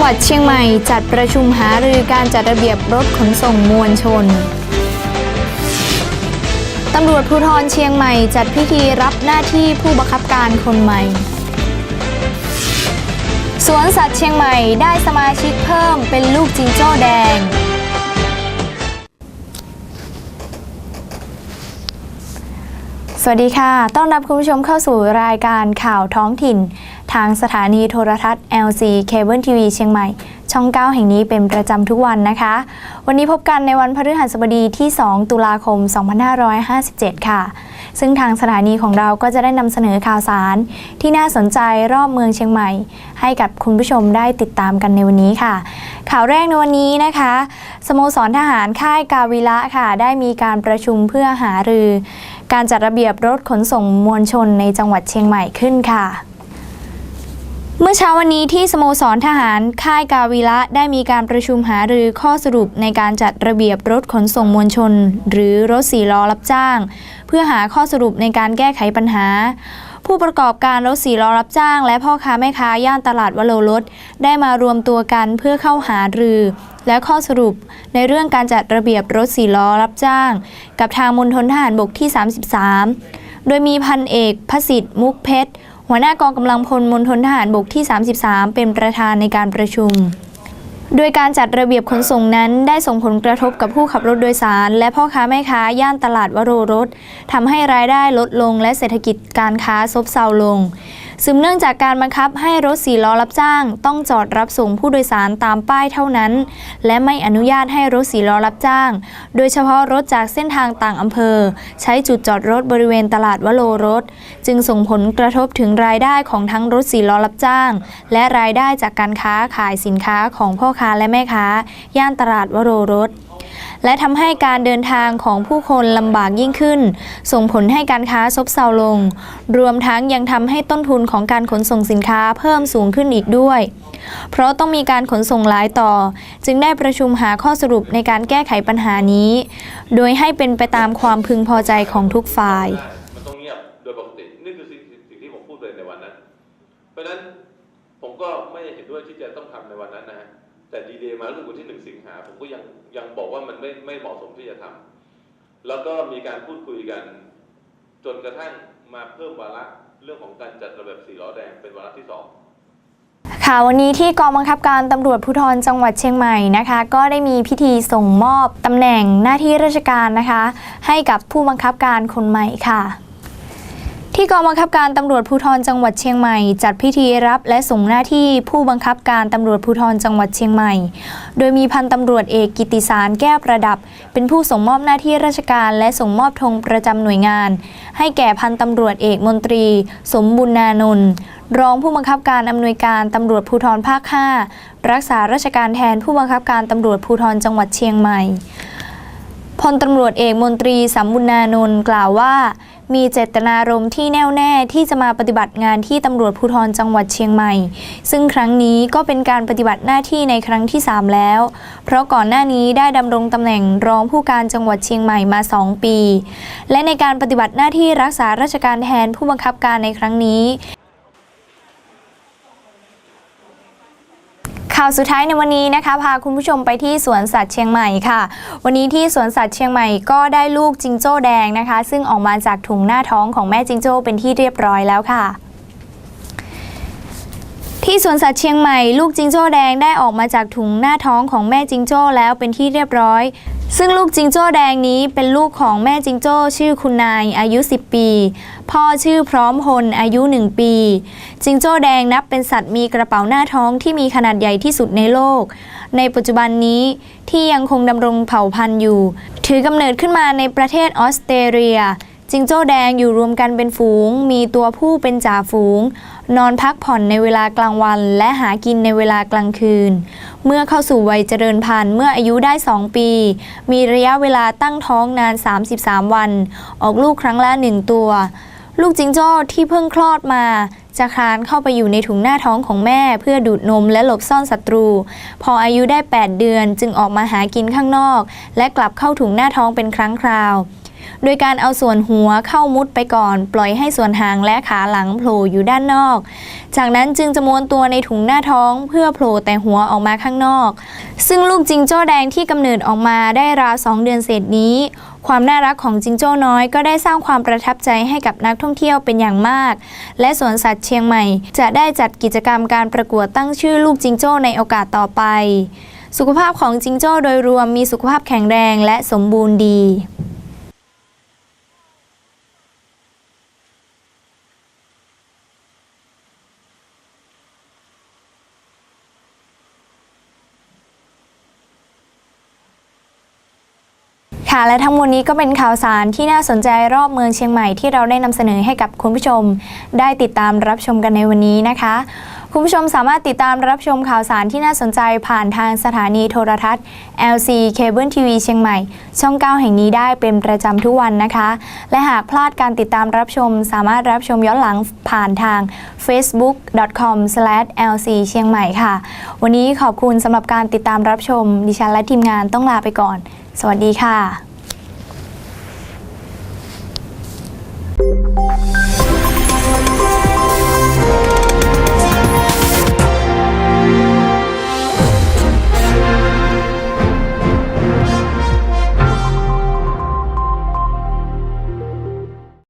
จังหวัดเชียงใหม่จัดประชุมหารือการจัดระเบียบรถขนส่งมวลชน ตำรวจภูธรเชียงใหม่จัดพิธีรับหน้าที่ผู้บังคับการคนใหม่ สวนสัตว์เชียงใหม่ได้สมาชิกเพิ่มเป็นลูกจิงโจ้แดงสวัสดีค่ะ ต้อนรับคุณผู้ชมเข้าสู่รายการข่าวท้องถิ่น ทางสถานีโทรทัศน์ LC Cable TV เชียงใหม่ ช่อง 9 แห่งนี้เป็นประจำทุกวันนะคะ วันนี้พบกันในวันพฤหัสบดีที่ 2 ตุลาคม 2557 ค่ะ ซึ่งทางสถานีของเราก็จะได้นำเสนอข่าวสาร ที่น่าสนใจรอบเมืองเชียงใหม่ ให้กับคุณผู้ชมได้ติดตามกันในวันนี้ค่ะ ข่าวแรกในวันนี้นะคะ สโมสรทหารค่ายกาวิระค่ะ ได้มีการประชุมเพื่อหารือ การจัดระเบียบรถขนส่งมวลชนในจังหวัดเชียงใหม่ขึ้นค่ะ เมื่อเช้าวันนี้ที่สโมสรทหารค่ายกาวีระได้มีการประชุมหารือข้อสรุปในการจัดระเบียบรถขนส่งมวลชน หรือรถสี่ล้อรับจ้าง เพื่อหาข้อสรุปในการแก้ไขปัญหา ผู้ประกอบการรถสี่ล้อรับจ้าง และพ่อค้าแม่ค้าย่านตลาดวโรรสได้มารวมตัวกันเพื่อเข้าหารือ และข้อสรุปในเรื่องการจัดระเบียบรถสี่ล้อรับจ้าง กับทางมณฑลทหารบกที่ 33 โดยมีพันเอกพสิทธิ์มุกเพชร หัวหน้ากองกำลังพลมณฑลทหารบกที่ 33 เป็นประธานในการประชุมโดยการจัดระเบียบขนส่งนั้นได้ส่งผลกระทบกับผู้ขับรถโดยสาร และพ่อค้าแม่ค้าย่านตลาดวโรรสทำให้รายได้ลดลงและเศรษฐกิจการค้าซบเซาลง สืบเนื่องจากการบังคับให้รถสี่ล้อรับจ้าง ต้องจอดรับส่งผู้โดยสารตามป้ายเท่านั้น และไม่อนุญาตให้รถสี่ล้อรับจ้าง โดยเฉพาะรถจากเส้นทางต่างอำเภอ ใช้จุดจอดรถบริเวณตลาดวโรรสจึงส่งผลกระทบถึงรายได้ของทั้งรถสี่ล้อรับจ้าง และรายได้จากการค้าขายสินค้าของพ่อค้าและแม่ค้า ย่านตลาดวโรรส และทำให้การเดินทางของผู้คนลำบากยิ่งขึ้น ส่งผลให้การค้าซบเซาลง รวมทั้งยังทำให้ต้นทุนของการขนส่งสินค้าเพิ่มสูงขึ้นอีกด้วย เพราะต้องมีการขนส่งหลายต่อ จึงได้ประชุมหาข้อสรุปในการแก้ไขปัญหานี้ โดยให้เป็นไปตามความพึงพอใจของทุกฝ่ายมันต้องเงียบโดยปกตินี่คือสิ่งที่ผมพูดเลยในวันนั้น เพราะฉะนั้นผมก็ไม่เห็นด้วยที่จะต้องทำในวันนั้นนะฮะ แต่ดีเดย์มาลูกวันที่หนึ่งสิงหาผมก็ยังยังบอกว่ามันไม่ไม่เหมาะสมที่จะทำแล้วก็มีการพูดคุยกัน จนกระทั่งมาเพิ่มวาระเรื่องของการจัดระเบียบสีล้อแดงเป็นวาระที่สองค่ะวันนี้ที่กองบังคับการตำรวจภูธรจังหวัดเชียงใหม่นะคะ ก็ได้มีพิธีส่งมอบตำแหน่งหน้าที่ราชการนะคะ ให้กับผู้บังคับการคนใหม่ค่ะ ที่กองบังคับการตำรวจภูธรจังหวัดเชียงใหม่ จัดพิธีรับและส่งหน้าที่ผู้บังคับการตำรวจภูธรจังหวัดเชียงใหม่ โดยมีพันตำรวจเอกกิติสารแก้วประดับ เป็นผู้ส่งมอบหน้าที่ราชการและส่งมอบธงประจำหน่วยงาน ให้แก่พันตำรวจเอกมนตรี สมบุญนานนท์รองผู้บังคับการอำนวยการตำรวจภูธรภาค 5 รักษาราชการแทนผู้บังคับการตำรวจภูธรจังหวัดเชียงใหม่พลตำรวจเอกมนตรีสัมบุญนานนท์กล่าวว่า มีเจตนารมณ์ที่แน่วแน่ที่จะมาปฏิบัติงานที่ตำรวจภูธรจังหวัดเชียงใหม่ ซึ่งครั้งนี้ก็เป็นการปฏิบัติหน้าที่ในครั้งที่ 3 แล้ว เพราะก่อนหน้านี้ได้ดำรงตำแหน่งรองผู้การจังหวัดเชียงใหม่มา 2 ปี และในการปฏิบัติหน้าที่รักษาราชการแทนผู้บังคับการในครั้งนี้ ข่าวสุดท้ายในวันนี้นะคะพาคุณผู้ชมไปที่สวนสัตว์เชียงใหม่ค่ะ วันนี้ที่สวนสัตว์เชียงใหม่ก็ได้ลูกจิงโจ้แดงนะคะ ซึ่งออกมาจากถุงหน้าท้องของแม่จิงโจ้เป็นที่เรียบร้อยแล้วค่ะที่สวนสัตว์เชียงใหม่ลูกจิงโจ้แดงได้ออกมาจากถุงหน้าท้องของแม่จิงโจ้แล้วเป็นที่เรียบร้อย ซึ่งลูกจิงโจ้แดงนี้เป็นลูกของแม่จิงโจ้ชื่อคุณนายอายุ 10 ปี พ่อชื่อพร้อมพลอายุ 1 ปี จิงโจ้แดงนับเป็นสัตว์มีกระเป๋าหน้าท้องที่มีขนาดใหญ่ที่สุดในโลก ในปัจจุบันนี้ที่ยังคงดำรงเผ่าพันธุ์อยู่ ถือกำเนิดขึ้นมาในประเทศออสเตรเลีย จิงโจ้แดงอยู่รวมกันเป็นฝูง มีตัวผู้เป็นจ่าฝูง นอนพักผ่อนในเวลากลางวัน และหากินในเวลากลางคืน เมื่อเข้าสู่วัยเจริญพันธุ์เมื่ออายุได้ 2 ปี มีระยะเวลาตั้งท้องนาน 33 วัน ออกลูกครั้งละ1ตัว ลูกจิงโจ้ที่เพิ่งคลอดมาจะคลานเข้าไปอยู่ในถุงหน้าท้องของแม่ เพื่อดูดนมและหลบซ่อนศัตรู พออายุได้ 8 เดือนจึงออกมาหากินข้างนอก และกลับเข้าถุงหน้าท้องเป็นครั้งคราว โดยการเอาส่วนหัวเข้ามุดไปก่อน ปล่อยให้ส่วนหางและขาหลังโผล่อยู่ด้านนอก จากนั้นจึงจะม้วนตัวในถุงหน้าท้องเพื่อโผล่แต่หัวออกมาข้างนอก ซึ่งลูกจิงโจ้แดงที่กำเนิดออกมาได้ราวสองเดือนเศษนี้ ความน่ารักของจิงโจ้น้อยก็ได้สร้างความประทับใจให้กับนักท่องเที่ยวเป็นอย่างมาก และสวนสัตว์เชียงใหม่ จะได้จัดกิจกรรมการประกวดตั้งชื่อลูกจิงโจ้ในโอกาสต่อไป สุขภาพของจิงโจ้โดยรวมมีสุขภาพแข็งแรงและสมบูรณ์ดี ค่ะและทั้งหมดนี้ก็เป็นข่าวสารที่น่าสนใจรอบเมืองเชียงใหม่ที่เราได้นำเสนอให้กับคุณผู้ชม ได้ติดตามรับชมกันในวันนี้นะคะ คุณผู้ชมสามารถติดตามรับชมข่าวสารที่น่าสนใจผ่านทางสถานีโทรทัศน์ LC Cable TV เชียงใหม่ ช่อง 9 แห่งนี้ได้เป็นประจำทุกวันนะคะ และหากพลาดการติดตามรับชม สามารถรับชมย้อนหลังผ่านทาง facebook.com/lc เชียงใหม่ค่ะ วันนี้ขอบคุณสำหรับการติดตามรับชม ดิฉันและทีมงานต้องลาไปก่อน สวัสดีค่ะ